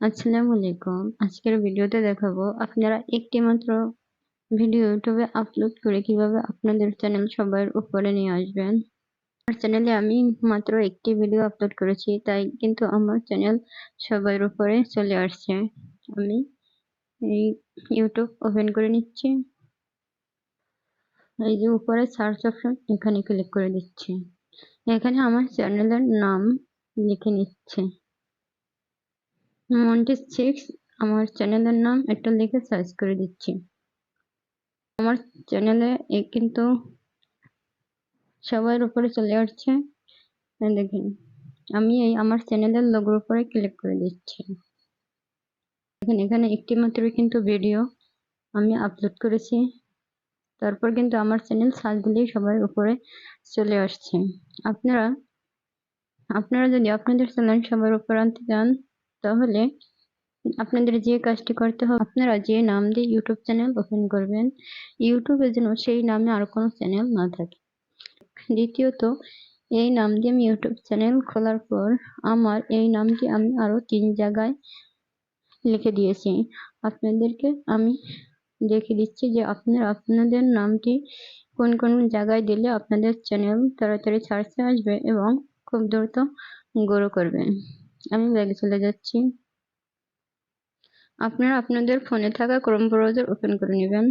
আসসালামু আলাইকুম আজকের ভিডিওতে দেখাবো আপনারা একটি মাত্র ভিডিও ইউটিউবে আপলোড করে কীভাবে আপনাদের চ্যানেল সবার উপরে নিয়ে আসবেন। আমার চ্যানেলে আমি মাত্র একটি ভিডিও আপলোড করেছি, তাই কিন্তু আমার চ্যানেল সবার উপরে চলে আসছে। আমি এই ইউটিউব ওপেন করে নিচ্ছি। এই যে উপরে সার্চ অপশন, এখানে ক্লিক করে দিচ্ছি। এখানে আমার চ্যানেলের নাম লিখে নিচ্ছে। মন্টি সিক্স আমার চ্যানেলের নাম একটা লিখে সার্চ করে দিচ্ছি। আমার চ্যানেলে কিন্তু সবার উপরে চলে আসছে। দেখেন, আমি এই আমার চ্যানেলের লোগোর উপরে ক্লিক করে দিচ্ছি। দেখেন, এখানে একটি মাত্র কিন্তু ভিডিও আমি আপলোড করেছি। তারপর কিন্তু আমার চ্যানেল সার্চ দিলেই সবার উপরে চলে আসছে। আপনারা আপনারা যদি আপনাদের চ্যানেল সবার উপর আনতে চান তাহলে আপনাদের যে কাজটি করতে হবে, আপনারা যে নাম দিয়ে ইউটিউব চ্যানেল ওপেন করবেন ইউটিউবের জন্য সেই নামে আর কোনো চ্যানেল না থাকে। দ্বিতীয়ত, এই নাম দিয়ে আমি ইউটিউব চ্যানেল খোলার পর আমার এই নামটি আমি আরও তিন জায়গায় লিখে দিয়েছি। আপনাদেরকে আমি দেখে দিচ্ছি যে আপনারা আপনাদের নামটি কোন কোন জায়গায় দিলে আপনাদের চ্যানেল তাড়াতাড়ি সার্চে আসবে এবং খুব দ্রুত গ্রো করবে আমি ব্যাগে চলে যাচ্ছি। আপনারা আপনাদের ফোনে থাকা ক্রোম ব্রাউজার ওপেন করে নেবেন।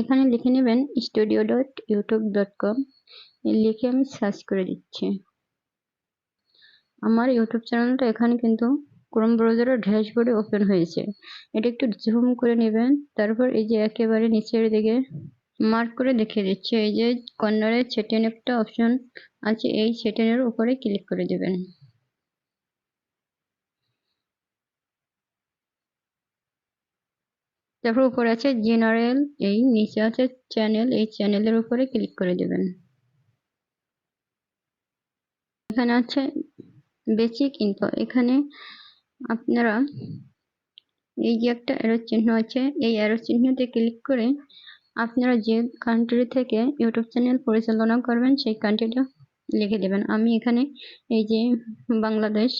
এখানে লিখে নেবেন studio dot YouTube dot com লিখে আমি সার্চ করে দিচ্ছি। আমার ইউটিউব চ্যানেলটা এখানে কিন্তু ক্রোম ব্রাউজারের ড্যাশবোর্ডে ওপেন হয়েছে। এটা একটু জুম করে নেবেন। তারপর এই যে একেবারে নিচের দিকে মার্ক করে দেখিয়ে দিচ্ছে। এই যে কর্নারে সেটেন একটা অপশন আছে, এই সেটেনের উপরে ক্লিক করে দেবেন। তারপর উপরে আছে জেনারেল এই নিচে আছে চ্যানেল এই চ্যানেলের উপরে ক্লিক করে দেবেন। এখানে আছে বেসিক ইনফো এখানে আপনারা এই যে একটা অ্যারো চিহ্ন আছে, এই অ্যারো চিহ্নতে ক্লিক করে আপনারা যে কান্ট্রি থেকে ইউটিউব চ্যানেল পরিচালনা করবেন, সেই কান্ট্রিটা লিখে দেবেন। আমি এখানে এই যে বাংলাদেশ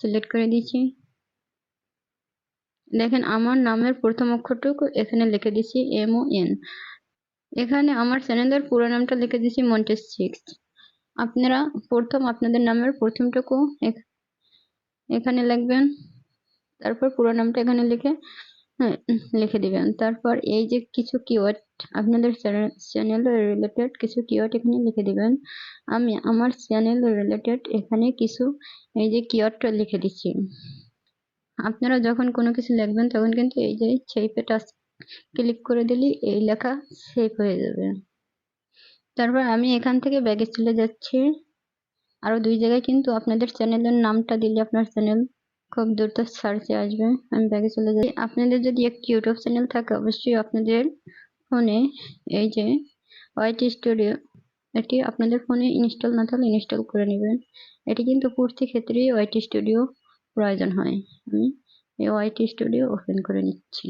সিলেক্ট করে দিচ্ছি দেখেন আমার নামের প্রথম অক্ষরটুকু এখানে লিখে দিছি এম ও এন এখানে আমার চ্যানেলের পুরো নামটা লিখে দিচ্ছি মন্টেস সিক্স আপনারা প্রথম আপনাদের নামের প্রথমটুকু এখানে লিখবেন তারপর পুরো নামটা এখানে লিখে হ্যাঁ, লিখে দিবেন। তারপর এই যে কিছু কিওয়ার্ড আপনাদের চ্যানেল রিলেটেড কিছু কিওয়ার্ড এখানে লিখে দিবেন। আমি আমার চ্যানেল রিলেটেড এখানে কিছু এই যে কিওয়ার্ডটা লিখে দিচ্ছি আপনারা যখন কোনো কিছু লিখবেন, তখন কিন্তু এই যে শেপে টাচ ক্লিক করে দিলেই এই লেখা সেভ হয়ে যাবে। তারপর আমি এখান থেকে ব্যাগে চলে যাচ্ছি। আরও দুই জায়গায় কিন্তু আপনাদের চ্যানেলের নামটা দিলে আপনার চ্যানেল খুব দ্রুত সার্চে আসবে। আমি ব্যাগে চলে যাই আপনাদের যদি একটি ইউটিউব চ্যানেল থাকে, অবশ্যই আপনাদের ফোনে এই যে ওয়াইটি স্টুডিও এটি আপনাদের ফোনে ইনস্টল না থাকলে ইনস্টল করে নেবেন। এটি কিন্তু প্রতি ক্ষেত্রেই ওয়াইটি স্টুডিও প্রয়োজন হয়। আমি এই ওয়াইটি স্টুডিও ওপেন করে নিচ্ছি।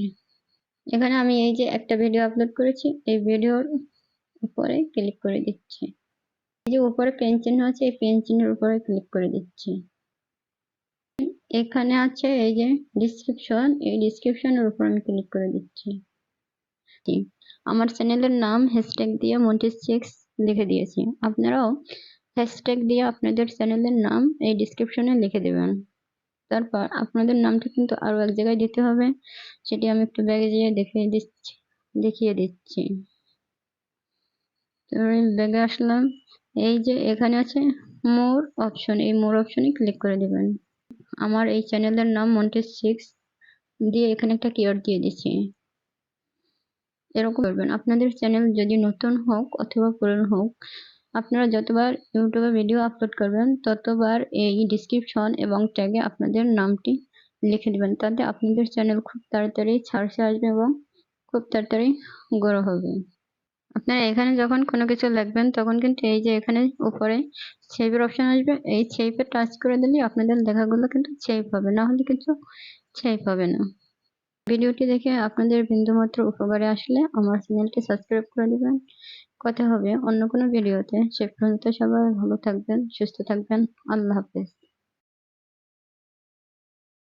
এখানে আমি এই যে একটা ভিডিও আপলোড করেছি, এই ভিডিওর উপরে ক্লিক করে দিচ্ছি। এই যে উপরে পেন চিহ্ন আছে, এই পেন চিহ্নের উপরে ক্লিক করে দিচ্ছি। এখানে আছে এই যে ডিসক্রিপশন এই ডিসক্রিপশনের উপর আমি ক্লিক করে দিচ্ছি। আমার চ্যানেলের নাম হ্যাশট্যাগ দিয়ে মন্টিস সিক্স লিখে দিয়েছি। আপনারাও হ্যাশট্যাগ দিয়ে আপনাদের চ্যানেলের নাম এই ডিসক্রিপশনে লিখে দেবেন। তারপর আপনাদের নামটা কিন্তু আরও এক জায়গায় দিতে হবে। সেটি আমি একটু ব্যাগে যেয়ে দেখিয়ে দিচ্ছি দেখিয়ে দিচ্ছি। ব্যাগে আসলাম। এই যে এখানে আছে মোর অপশন। এই মোর অপশনে ক্লিক করে দেবেন। আমার এই চ্যানেলের নাম মন্টেস সিক্স দিয়ে এখানে একটা কিওয়ার্ড দিয়ে দিচ্ছি। এরকম করবেন। আপনাদের চ্যানেল যদি নতুন হোক অথবা পুরনো হোক আপনারা যতবার ইউটিউবে ভিডিও আপলোড করবেন, ততবার এই ডিসক্রিপশন এবং ট্যাগে আপনাদের নামটি লিখে দেবেন। তাতে আপনাদের চ্যানেল খুব তাড়াতাড়ি ছাড়সে আসবে এবং খুব তাড়াতাড়ি গ্রো হবে। আপনারা এখানে যখন কোনো কিছু লিখবেন, তখন কিন্তু এই যে এখানে উপরে সেভের অপশন আসবে, এই সেভে টাচ করে দিলে আপনাদের লেখাগুলো কিন্তু সেভ হবে। না হলে কিন্তু সেভ হবে না। ভিডিওটি দেখে আপনাদের বিন্দুমাত্র উপকারে আসলে আমার চ্যানেলটি সাবস্ক্রাইব করে দেবেন। কথা হবে অন্য কোনো ভিডিওতে। সে পর্যন্ত সবাই ভালো থাকবেন, সুস্থ থাকবেন। আল্লাহ হাফেজ।